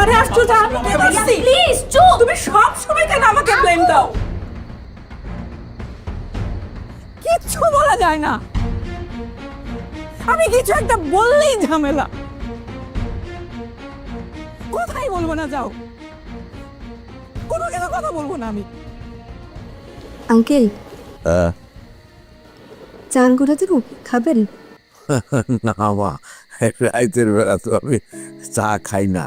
আরে আশ্চর্য আমি কি প্লিজ চুপ! তুমি সব সময় কেন আমাকে ব্লেম দাও? কিচ্ছু বলা যায় না। আমি কিছু একটা বললেই ঝামেলা। কোথায় বলব না যাও। কোনো কিছু কথা বলব না আমি। আঙ্কেল চান করে দেবো খাবেন? না মা রাতের বেলা তো আমি চা খাই না।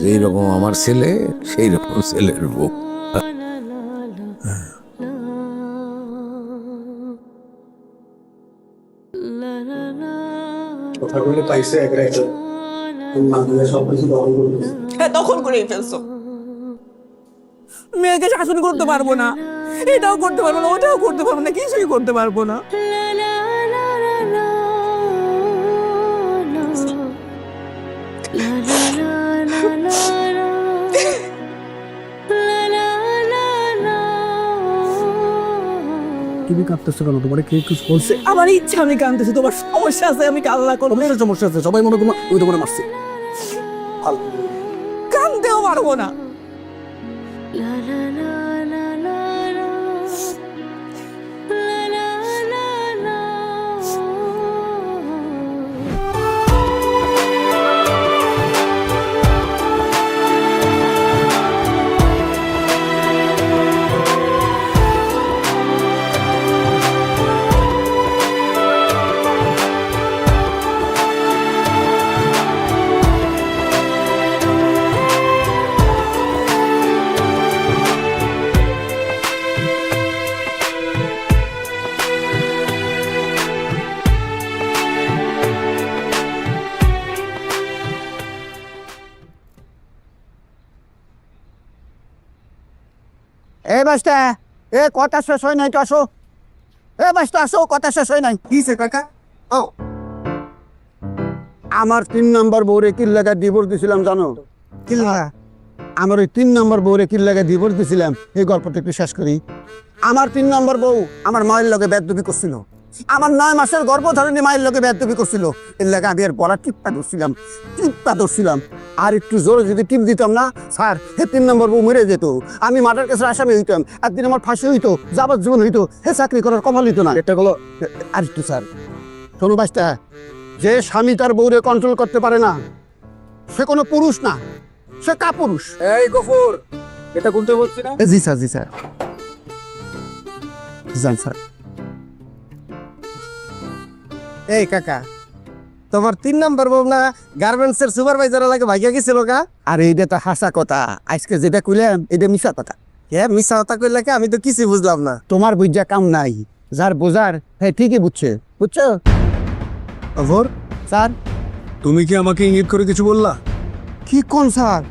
যেই রকম আমার ছেলে সেই রকম ছেলের বউ কথা পাইছে এক রাইতে মাগুয়া সব কিছু দখল করে নিছে। হ্যাঁ দখল করেই ফেলছো মেয়েকে শাসন করতে পারব না এটাও করতে পারব না ওটাও করতে পারব না কিছুই করতে পারব না তুমি কাঁদতেছো কেন? তোমার কে কিছু বলছে? আমার ইচ্ছা আমি কাঁদতেছি। তোমার সমস্যা আছে আমি কান্না করব তোমার সমস্যা আছে সবাই মনে করো ওই তোমার মারছে। কান্দেও পারব না। এ এ কথা শেষ হয় নাই তো আসো। এ আসো কথা শেষ হয় নাই। কিসে কাকা? ও আমার তিন নম্বর বউরে কি লাগা ডিভোর্স দিছিলাম জানো? কি লাগা আমার ওই তিন নম্বর বউরে কি লাগা ডিভোর্স দিছিলাম। এই গল্পটা একটু শেষ করি। আমার তিন নম্বর বউ আমার মায়ের লগে বেদবি করছিল। আমার নয় মাসের গর্ভধারণী মায়ের লগে বেদবি করছিল। এর লাগে আমি এর গলা টিপটা ধরছিলাম টিপটা ধরছিলাম। আর একটু জোরে যদি টিপ দিতাম না স্যার হে তিন নম্বর বউ মরে যেত। আমি মার্ডার কেসের আসামি হইতাম একদিন আমার ফাঁসি হইতো যাবজ্জীবন হইতো হে চাকরি করার কপাল হইতো না। এটা গুলো আর একটু স্যার শোনো বাস্তা যে স্বামী তার বউরে কন্ট্রোল করতে পারে না সে কোনো পুরুষ না সে কাপুরুষ। এই গফুর এটা কোনতে বলছি না? জি স্যার জি স্যার। যান স্যার। এই কাকা তোমার তিন নাম্বার বউ না গার্মেন্টস এর সুপারভাইজার লাগে ভাইয়া গেছিল কা আর এইটা তো হাসা কথা। আজকে যেটা কইলাম এটা মিশা কথা। কে মিশা কথা কইলে কে? আমি তো কিছু বুঝলাম না। তোমার বুঝা কাম নাই। যার বোঝার হ্যাঁ ঠিকই বুঝছে। বুঝছ? গফুর স্যার? তুমি কি আমাকে ইঙ্গিত করে কিছু বললা? কি কোন স্যার?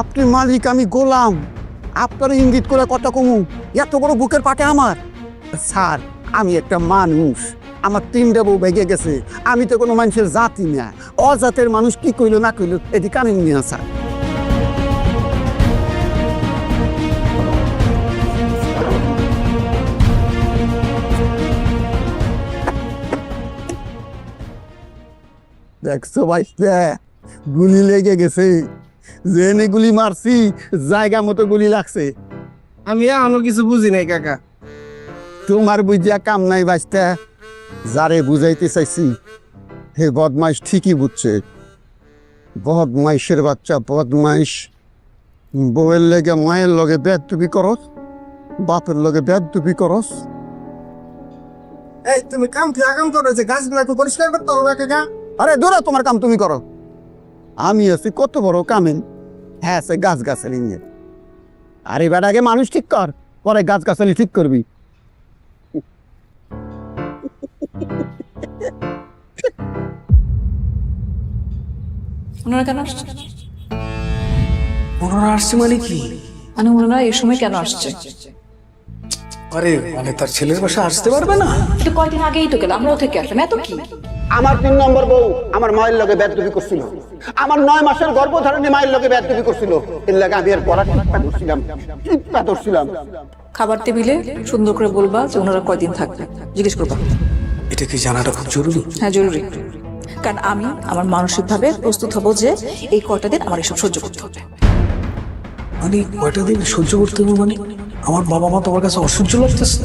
আপনি মালিক আমি গোলাম। আপনার ইঙ্গিত করে কত কমু। এত বড় বুকের পাটে আমার। স্যার আমি একটা মানুষ। আমার তিনটা বউ ভেঙে গেছে। আমি তো কোনো মানুষের জাতি না। অজাতের মানুষ কি কইলো না কইলো এদিকে কানে নিয়ে স্যার দেখছ ভাই গুলি লেগে গেছে। জেনে গুলি মারছি, জায়গা মতো গুলি লাগছে। আমি এখনও কিছু বুঝি নাই, কাকা। তোমার বুঝিয়া কাম নাই বাঁচতে যারে বুঝাইতে চাইছি হে বদমাইশ ঠিকই বুঝছে। বদমাইশের বাচ্চা বদমাইশ। বউয়ের লেগে মায়ের লগে বেদ তুবি করস বাপের লগে বেদ তুবি করস। এই তুমি কাম কি আগাম করো যে গাছগুলো একটু পরিষ্কার করতে হবে কাকা আরে দূরা তোমার কাম তুমি করো। আমি আছি কত বড় কামেন। হ্যাঁ সে গাছ গাছালি নিয়ে। আর এবার আগে মানুষ ঠিক কর পরে গাছ গাছালি ঠিক করবি। ওনারা কেন আসছে? ওনারা আসছে মানে কি? মানে ওনারা এই সময় কেন আসছে? আরে মানে তার ছেলের বাসা আসতে পারবে না? এটা কয়দিন আগেই তো গেল আমরাও থেকে আসলাম এত কি? আমার তিন নম্বর বউ আমার মায়ের লগে বেদবি করছিল। আমার নয় মাসের গর্ভধারণে মায়ের লগে বেদবি করছিল। এর লাগে আমি এর পড়া টিপা ধরছিলাম টিপা ধরছিলাম খাবার টেবিলে সুন্দর করে বলবা যে ওনারা কয়দিন থাকবে। জিজ্ঞেস করবা। এটা কি জানাটা খুব জরুরি? হ্যাঁ জরুরি। কারণ আমি আমার মানসিকভাবে প্রস্তুত হব যে এই কয়টা দিন আমার এসব সহ্য করতে হবে। মানে কয়টা দিন সহ্য করতে হবে মানে আমার বাবা মা তোমার কাছে অসহ্য লাগতেছে?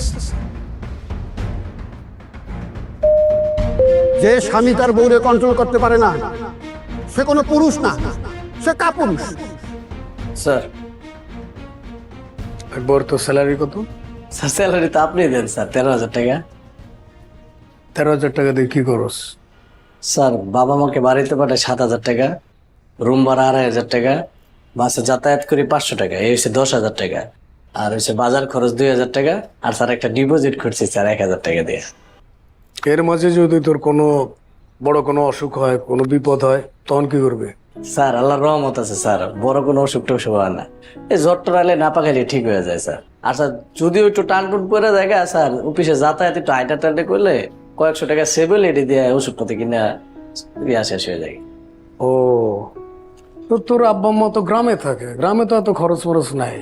যে স্বামী তার বউরে কন্ট্রোল করতে পারে না সে কোনো পুরুষ না সে কাপুরুষ। স্যার। একবার তো স্যালারি কত? স্যার স্যালারি তো আপনি দেন স্যার তেরো হাজার টাকা। তেরো হাজার টাকা দিয়ে কি করস? স্যার বাবা মাকে বাড়িতে পাঠায় সাত হাজার টাকা রুম ভাড়া আড়াই হাজার টাকা বাসে যাতায়াত করি পাঁচশো টাকা এই হচ্ছে দশ হাজার টাকা। আর হচ্ছে বাজার খরচ দুই হাজার টাকা আর স্যার একটা ডিপোজিট করছি স্যার এক হাজার টাকা দিয়ে। এর মাঝে যদি তোর কোনো বড় কোনো অসুখ হয় কোনো বিপদ হয় তখন কি করবে? স্যার আল্লাহর রহমত আছে স্যার বড় কোনো অসুখ টসুখ হয় না। এই জ্বর টর আলে না পাকাইলে ঠিক হয়ে যায় স্যার। আর স্যার যদিও একটু টান টুন করে দেখা স্যার অফিসে যাতায়াত একটু আইটা টাইটে করলে কয়েকশো টাকা সেভেল এটি দিয়ে ওষুধপাতি কিনে ইয়া শেষ হয়ে যায়। ও তো তোর আব্বা মা তো গ্রামে থাকে গ্রামে তো এত খরচ ফরচ নাই।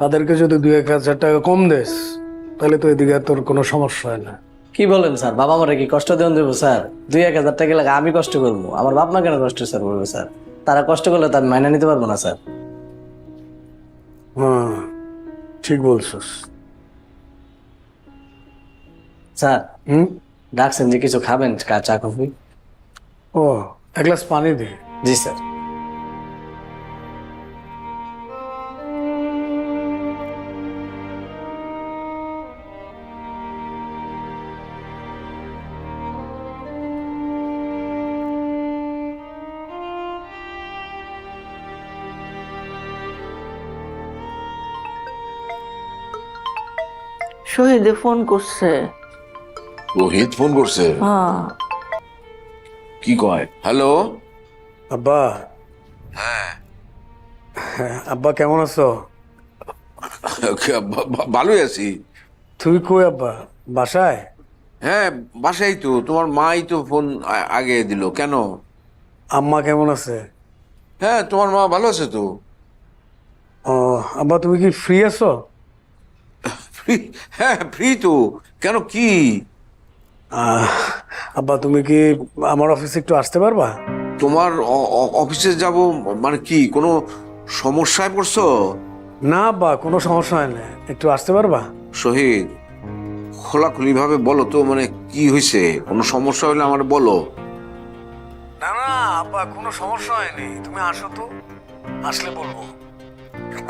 তাদেরকে যদি দুই এক হাজার টাকা কম দেস তাহলে তো এদিকে তোর কোনো সমস্যা হয় না। কি বলেন স্যার বাবা মারে কি কষ্ট দেন দেবো স্যার? দুই এক হাজার টাকা লাগে আমি কষ্ট করব। আমার বাপ মা কেন কষ্ট স্যার বলব স্যার? তারা কষ্ট করলে তার মাইনে নিতে পারব না স্যার। হ্যাঁ ঠিক বলছিস। স্যার হুম? ডাকছেন যে কিছু খাবেন চা কফি? ও এক গ্লাস পানি দে। জি স্যার। শহীদে ফোন করছে। রোহিত ফোন করছে। হ্যাঁ। কি কয়? হ্যালো? আব্বা। হ্যাঁ। আব্বা কেমন আছো? ভালোই আছি। তুই কই আব্বা? বাসায়? হ্যাঁ বাসাই তো। তোমার মাই তো ফোন আগে দিল। কেন? আম্মা কেমন আছে? হ্যাঁ তোমার মা ভালো আছে তো। ও আব্বা তুমি কি ফ্রি আছো? ফ্রি হ্যাঁ ফ্রি তো। কেন কি? আব্বা তুমি কি আমার অফিসে একটু আসতে পারবা? তোমার অফিসে যাব মানে কি কোনো সমস্যায় পড়ছো? না আব্বা কোনো সমস্যা হয় না। একটু আসতে পারবা? শহীদ খোলাখুলি ভাবে বলো তো মানে কি হয়েছে কোনো সমস্যা হলে আমার বলো। না না আব্বা কোনো সমস্যা হয়নি। তুমি আসো তো আসলে বলব।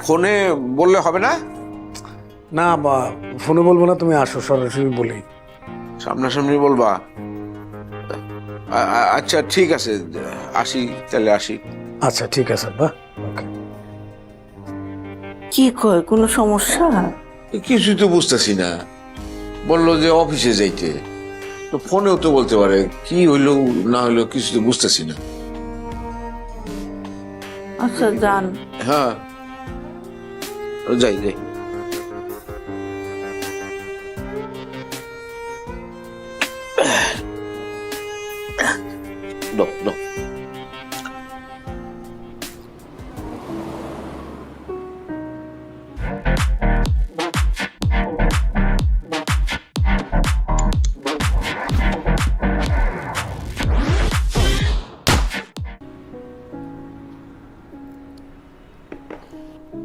ফোনে বললে হবে না? না আব্বা ফোনে বলব না তুমি আসো সরাসরি বলি। সামনাসামনি বলবা? আচ্ছা ঠিক আছে আসি তাহলে আসি। আচ্ছা ঠিক আছে ওকে। কি কয় কোনো সমস্যা? কিছুই তো বুঝতেছি না। বলল যে অফিসে যাইতে। তো ফোনেও তো বলতে পারে কি হইল না হইল কিছু তো বুঝতেছি না। আচ্ছা যান। হ্যাঁ। যাই যাই। দাও, দাও।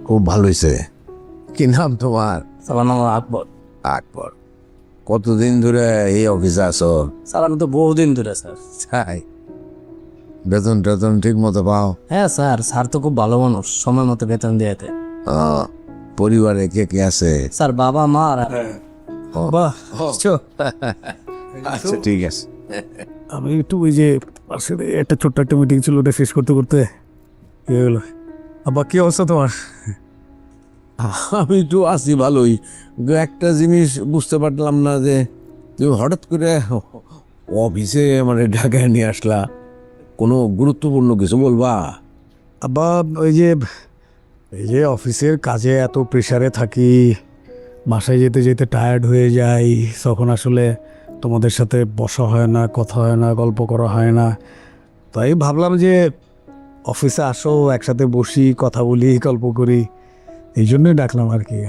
খুব ভালো হয়েছে কি নাম তোমার? স্যার নাম আকবর। আকবর। কতদিন ধরে এই অফিসে আছো? স্যার আমি তো বহুদিন ধরে স্যার। তাই বেতন টেতন ঠিক মতো পাও? হ্যাঁ স্যার স্যার তো খুব ভালো মানুষ সময় মতো বেতন দিয়েতে পরিবারে কে কে আছে? স্যার বাবা মা আর ও, আচ্ছা ঠিক আছে। আমি একটু ওই যে পাশের একটা ছোট্ট একটা মিটিং ছিল ওটা শেষ করতে করতে কি হলো। আব্বা কি অবস্থা তোমার? আমি তো আছি ভালোই। কিন্তু একটা জিনিস বুঝতে পারলাম না যে তুমি হঠাৎ করে অফিসে মানে ঢাকায় নিয়ে আসলা। কোনো গুরুত্বপূর্ণ কিছু বলবা? আব্বা ওই যে এই যে অফিসের কাজে এত প্রেশারে থাকি বাসায় যেতে যেতে টায়ার্ড হয়ে যাই তখন আসলে তোমাদের সাথে বসা হয় না কথা হয় না গল্প করা হয় না। তাই ভাবলাম যে অফিসে আসো একসাথে বসি কথা বলি গল্প করি। এই জন্যই ডাকলাম আর কি।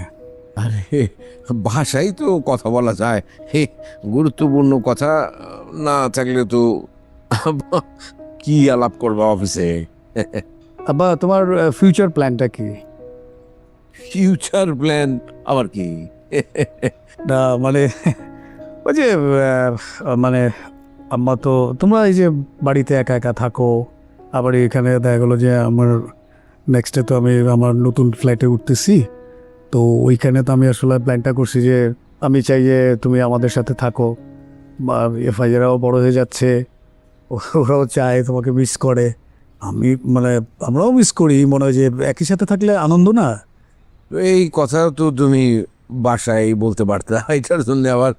আরে ভাষাই তো কথা বলা যায়। হে গুরুত্বপূর্ণ কথা না থাকলে তো কি আলাপ করবা অফিসে? আব্বা তোমার ফিউচার প্ল্যানটা কি? ফিউচার প্ল্যান আবার কি? না মানে ওই যে মানে আম্মা তো তোমরা এই যে বাড়িতে একা একা থাকো আবার এখানে দেখা গেলো যে আমার নেক্সটে তো আমি আমার নতুন ফ্লাইটে উঠতেছি তো ওইখানে তো আমি আসলে প্ল্যানটা করছি যে আমি চাই যে তুমি আমাদের সাথে থাকো বা এফআইআরাও বড় হয়ে যাচ্ছে ওরাও চায় তোমাকে মিস করে। আমি মানে আমরাও মিস করি মনে হয় যে একই সাথে থাকলে আনন্দ না। এই কথা তো তুমি বাসায় বলতে পারতে এটার জন্য আবার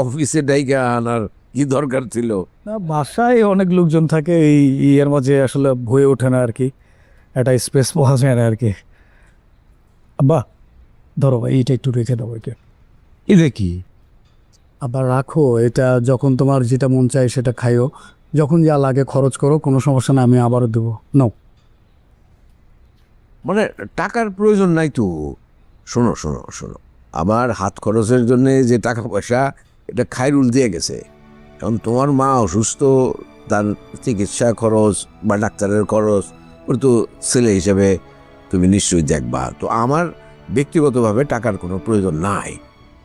অফিসে ডাইকা আনার কি দরকার ছিল? না বাসায় অনেক লোকজন থাকে এই ইয়ের মাঝে আসলে হয়ে ওঠে না আর কি একটা স্পেস পাওয়া যায় না আর কি আব্বা ধরো ভাই এইটা একটু রেখে দাও এটা এটা কি আবার রাখো, এটা যখন তোমার যেটা মন চায় সেটা খাইও। যখন যা লাগে খরচ করো, কোনো সমস্যা না আমি আবারও দেবো। নাও। মানে টাকার প্রয়োজন নাই তো। শোনো শোনো শোনো। আমার হাত খরচের জন্য যে টাকা পয়সা, এটা খাইরুল দিয়ে গেছে। কারণ তোমার মা অসুস্থ, তার চিকিৎসা খরচ বা ডাক্তারের খরচ, ওর তো ছেলে হিসেবে তুমি নিশ্চয়ই দেখবা। তো আমার ব্যক্তিগতভাবে টাকার কোনো প্রয়োজন নাই।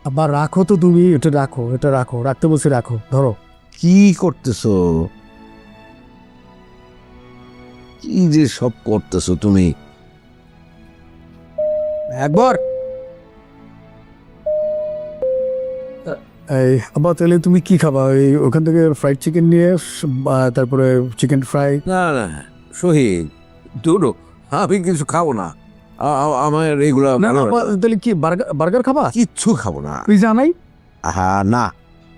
আবার রাখো তো তুমি এটা রাখো এটা রাখো রাখতে বলছি রাখো ধরো। কি করতেছো? কি যে সব করতেছো তুমি? একবার। এই আবার তাহলে তুমি কি খাবা? এই ওখান থেকে ফ্রাইড চিকেন নিয়ে তারপরে চিকেন ফ্রাই না না শহীদ দুটো আমি কিছু খাব না। আমার এগুলো না না, তাহলে কি বার্গার বার্গার খাবা? কিচ্ছু খাব না। পিজা নাই? হ্যাঁ না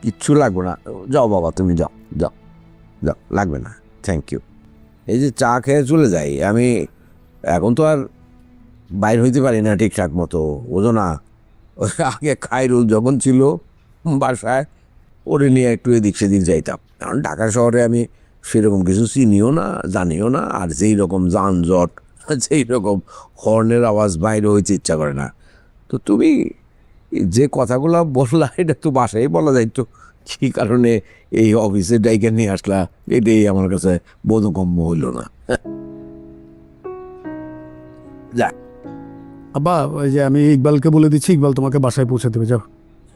কিচ্ছু লাগবে না। যাও বাবা তুমি যাও যাও যাও লাগবে না। থ্যাংক ইউ এই যে চা খেয়ে চলে যাই আমি এখন তো আর বাইর হইতে পারি না ঠিকঠাক মতো বোঝো না। আগে খাইরুল যখন ছিল বাসায় ওরে নিয়ে একটু এদিক সেদিক যাইতাম। কারণ ঢাকা শহরে আমি সেরকম কিছু চিনিও না জানিও না আর যেই রকম যানজট যেই রকম হর্নের আওয়াজ বাইরে হইতে ইচ্ছা করে না। তো তুমি যে কথাগুলো বললা এটা তো বাসায় বলা যায়। তো কী কারণে এই অফিসে ডাইকে নিয়ে আসলা? এটাই আমার কাছে বোধগম্য হইল না। যাক। আব্বা ওই যে আমি ইকবালকে বলে দিচ্ছি ইকবাল তোমাকে বাসায় পৌঁছে দেবে যাও।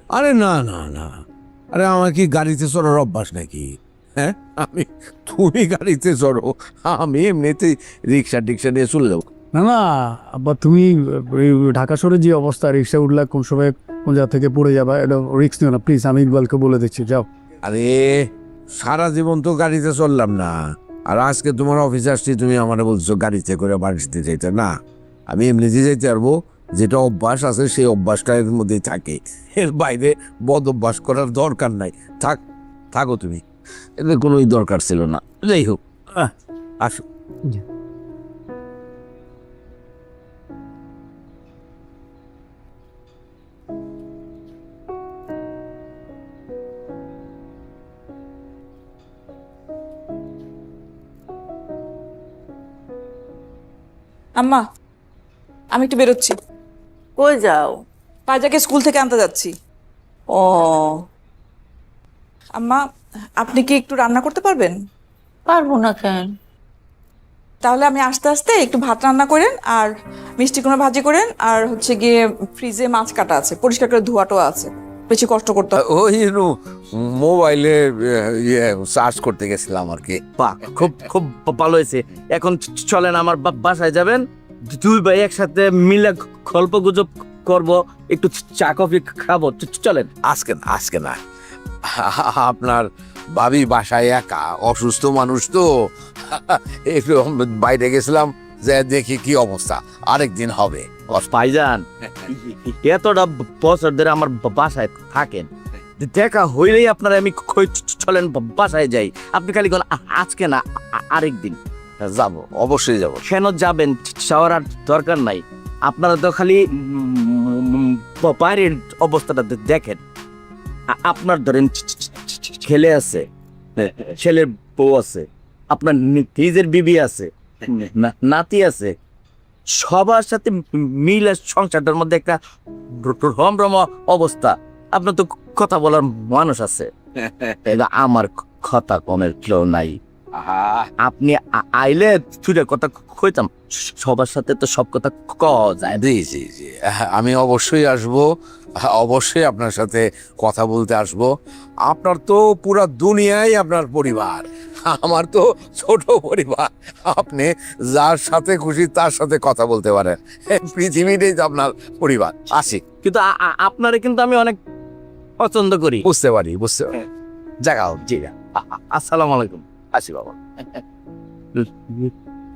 আরে না না না। আরে আমার কি গাড়িতে চড়ার অভ্যাস নাকি? হ্যাঁ? আমি তুমি গাড়িতে চড়ো। আমি এমনিতেই রিক্সা টিক্সা নিয়ে চলে যাব। না না আব্বা তুমি এই ঢাকা শহরে যে অবস্থা রিক্সা উঠলে কোন সময় কোন জায়গা থেকে পড়ে যাবা এটা রিক্স নিও না প্লিজ আমি ইকবালকে বলে দিচ্ছি যাও। আরে সারা জীবন তো গাড়িতে চললাম না। আর আজকে তোমার অফিসে আসছি তুমি আমার বলছো গাড়িতে করে বাড়িতে যেতে না? আমি এমনিতে যেতে পারব যেটা অভ্যাস আছে সেই অভ্যাসটা এর মধ্যেই থাকে। এর বাইরে বদ অভ্যাস করার দরকার নাই। থাক থাকো তুমি। এদের কোনোই দরকার ছিল না। যাই হোক আহ, আসো। আম্মা আমি একটু বেরোচ্ছি। কই যাও? পাজাকে স্কুল থেকে আনতে যাচ্ছি। ও। আম্মা আপনি কি একটু রান্না করতে পারবেন? পারব না কেন? তাহলে আমি আস্তে আস্তে একটু ভাত রান্না করেন আর মিষ্টি কোনো ভাজি করেন আর হচ্ছে গিয়ে ফ্রিজে মাছ কাটা আছে পরিষ্কার করে ধোয়াটো আছে। বেশি কষ্ট করতে হবে ওই মোবাইলে ইয়ে সার্চ করতে গেছিলাম আর কি। বাহ খুব খুব ভালো হয়েছে। এখন চলেন আমার বাসায় যাবেন। দুই ভাই একসাথে মিলে গল্প গুজব করব একটু চা কফি খাব। চলেন। আজকে না আজকে না। আপনার ভাবি বাসায় একা অসুস্থ মানুষ তো। একটু বাইরে গেছিলাম যে দেখি কি অবস্থা আরেকদিন হবে। ভাইজান এতটা বছর ধরে আমার বাসায় থাকেন দেখা হইলেই আপনারা আমি চলেন বাসায় যাই। আপনি খালি কোন আজকে না আরেকদিন। যাব অবশ্যই যাব। কেন যাবেন? যাওয়ার আর দরকার নাই। আপনারা তো খালি বাইরের অবস্থাটা দেখেন। আপনার ধরেন ছেলে আছে ছেলের বউ আছে আপনার নিজের বিবি আছে নাতি আছে সবার সাথে মিলে সংসারটার মধ্যে একটা রমরম অবস্থা। আপনার তো কথা বলার মানুষ আছে। আমার কথা কমের কেউ নাই। আপনি আইলে ছুটে কথা কইতাম সবার সাথে তো সব কথা কওয়া যায়। জি জি জি। আমি অবশ্যই আসব। অবশ্যই আপনার সাথে কথা বলতে আসব। আপনার তো পুরা দুনিয়াই আপনার পরিবার। আমার তো ছোট পরিবার। আপনি যার সাথে খুশি তার সাথে কথা বলতে পারেন। পৃথিবীটাই তো আপনার পরিবার। আসি। কিন্তু আপনারে কিন্তু আমি অনেক পছন্দ করি। বুঝতে পারি বুঝতে পারি। জাগাও জি। আ- আ- আসসালামু আলাইকুম। আসি বাবা।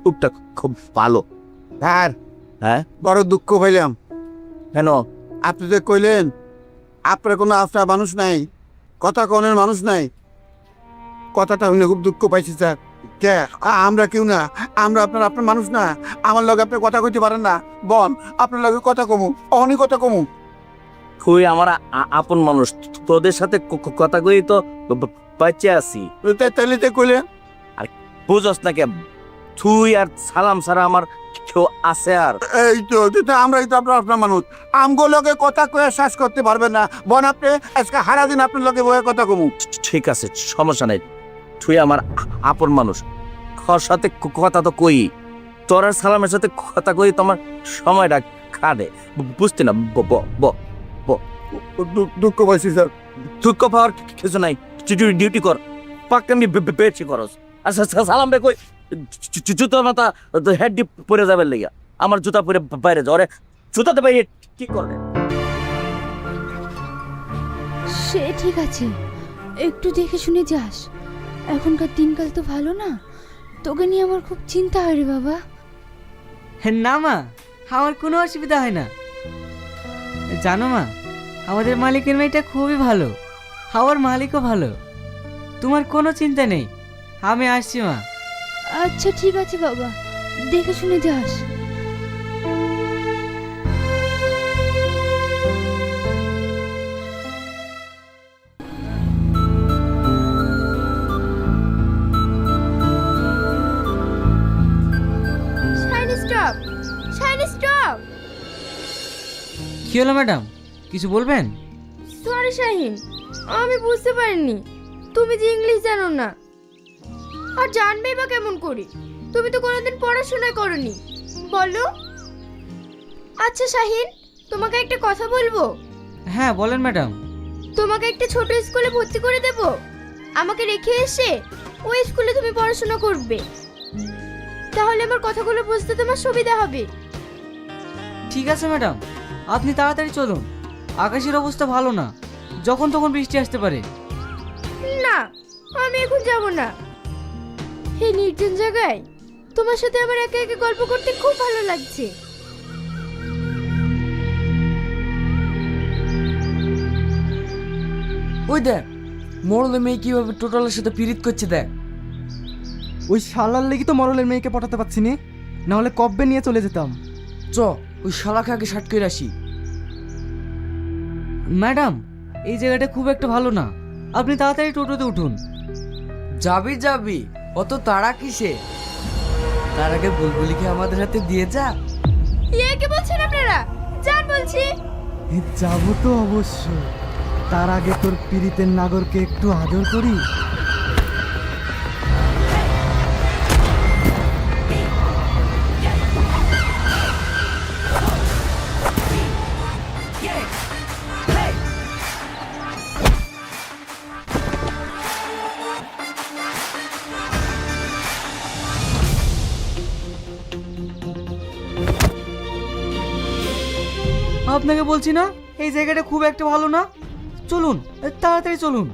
খুবটা খুব ভালো। স্যার। হ্যাঁ? বড় দুঃখ পাইলাম কেন? আপনি যে কইলেন আপনার কোনো আপনার মানুষ নাই কথা কনের মানুষ নাই। কথাটা শুনে খুব দুঃখ পাইছি স্যার। কে? আমরা কেউ না। আমরা আপনার আপনার মানুষ না। আমার লগে আপনি কথা কইতে পারেন না। বন আপনার লগে কথা কমু অহনি কথা কমু। তুই আমার আপন মানুষ। তোদের সাথে কথা কই তো বাচ্চা আছি। তাই- তাইলে তো কইলেন? বুঝস না কে তুই আর সালাম ছাড়া আমার কেউ আছে আর? এই তো তো আমরাই তো আপনার আপনার মানুষ। আমগো লগে কথা কয়ে শ্বাস করতে পারবেন না। বন আপনি আজকে হারা দিন আপনার লগে বয়ে কথা কমু। ঠিক আছে সমস্যা নাই। তুই আমার আপন মানুষ। তোর সাথে কথা তো কই। তোর আর সালামের সাথে কথা কই তোমার সময়টা বু- বুঝতে না ব ব ব দুঃখ পাইছি স্যার। দুঃখ পাওয়ার কিছু নাই। ডিউটি কর পাক্কা আমি বে- বে- বেশি করস আচ্ছা আচ্ছা, সালাম বে কই? জুতো মাথা হেড ডিপ পরে যাবে লেগা আমার জুতা পরে বাইরে যাও। রে জুতাতে বাইরে কি করবে? সে ঠিক আছে। একটু দেখে শুনে যাস। এখনকার দিনকাল তো ভালো না। তোকে নিয়ে আমার খুব চিন্তা হয় রে বাবা। না মা আমার কোনো অসুবিধা হয় না। জানো মা আমাদের মালিকের মেয়েটা খুবই ভালো। আমার মালিকও ভালো। তোমার কোনো চিন্তা নেই। আমি আসছি মা। আচ্ছা ঠিক আছে বাবা। দেখে শুনে যাস। কি হলো ম্যাডাম? কিছু বলবেন? সরি শাহিন। আমি বুঝতে পারিনি। তুমি যে ইংলিশ জানো না। আর জানবেই বা কেমন করি? তুমি তো কোনোদিন পড়াশোনা করনি। বলো। আচ্ছা শাহিন তোমাকে একটা কথা বলব? হ্যাঁ বলেন ম্যাডাম। তোমাকে একটা ছোট স্কুলে ভর্তি করে দেব? আমাকে রেখে এসে ওই স্কুলে তুমি পড়াশোনা করবে। তাহলে আমার কথাগুলো বুঝতে তোমার সুবিধা হবে। ঠিক আছে ম্যাডাম। আপনি তাড়াতাড়ি চলুন। আকাশের অবস্থা ভালো না। যখন তখন বৃষ্টি আসতে পারে। না আমি এখন যাব না। এই নির্জন জায়গায় তোমার সাথে আমার একা একা গল্প করতে খুব ভালো লাগছে। ওই দেখ মরলে মেয়ে কীভাবে টোটালের সাথে পিরিত করছে দেখ। ওই শালার লেগে তো মরলের মেয়েকে পটাতে পারছি নি নাহলে কব্বে নিয়ে চলে যেতাম। চ ওই শালাকে আগে শার্ট করে আসি। ম্যাডাম এই জায়গাটা খুব একটা ভালো না। আপনি তাড়াতাড়ি টোটোতে উঠুন। যাবি যাবি। অত তারা কিসে? তার আগে বুলবুলিকে আমাদের হাতে দিয়ে যা? ইয়ে কি বলছেন আপনারা? জান বলছি। যাব তো অবশ্য। তার আগে তোর পীড়িতের নাগরকে একটু আদর করি। আপনাকে বলছি না এই জায়গাটা খুব একটা ভালো না। চলুন তাড়াতাড়ি চলুন।